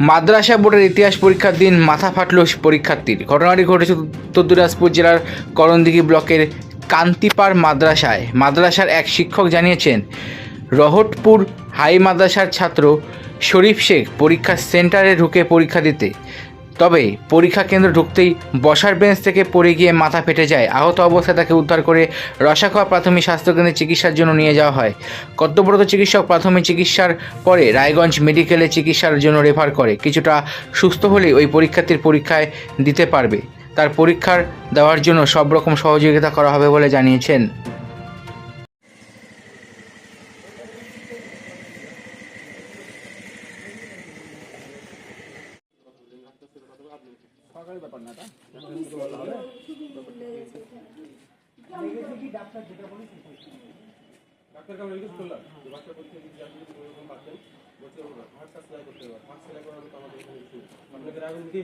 মাদ্রাসা বোর্ডের ইতিহাস পরীক্ষার দিন মাথা ফাটল পরীক্ষার্থীর। ঘটনাটি ঘটেছে উত্তর দিনাজপুর জেলার করণদিঘি ব্লকের কান্তিপাড় মাদ্রাসায়। মাদ্রাসার এক শিক্ষক জানিয়েছেন, রহটপুর হাই মাদ্রাসার ছাত্র শরীফ শেখ পরীক্ষা সেন্টারে ঢুকে পরীক্ষা দিতে তবে পরীক্ষা কেন্দ্র ঢুকতেই বসার বেঞ্চ থেকে পড়ে গিয়ে মাথা ফেটে যায়। আহত অবস্থায় তাকে উদ্ধার করে রসাখোয়া প্রাথমিক স্বাস্থ্যকেন্দ্রে চিকিৎসার জন্য নিয়ে যাওয়া হয়। কর্তব্যরত চিকিৎসক প্রাথমিক চিকিৎসার পরে রায়গঞ্জ মেডিকেলে চিকিৎসার জন্য রেফার করে। কিছুটা সুস্থ হলে ওই পরীক্ষার্থীর পরীক্ষায় দিতে পারবে। তার পরীক্ষার দেওয়ার জন্য সব রকম সহযোগিতা করা হবে বলে জানিয়েছেন। ডাক্তার কামড়ে রিকোয়েস্ট করলাম। যে বাচ্চা আপনি যদি ওরকম পাচ্ছেন বলছে হাতটা সেলাই করতে হবে হাত সেলাই করার তো আমাদের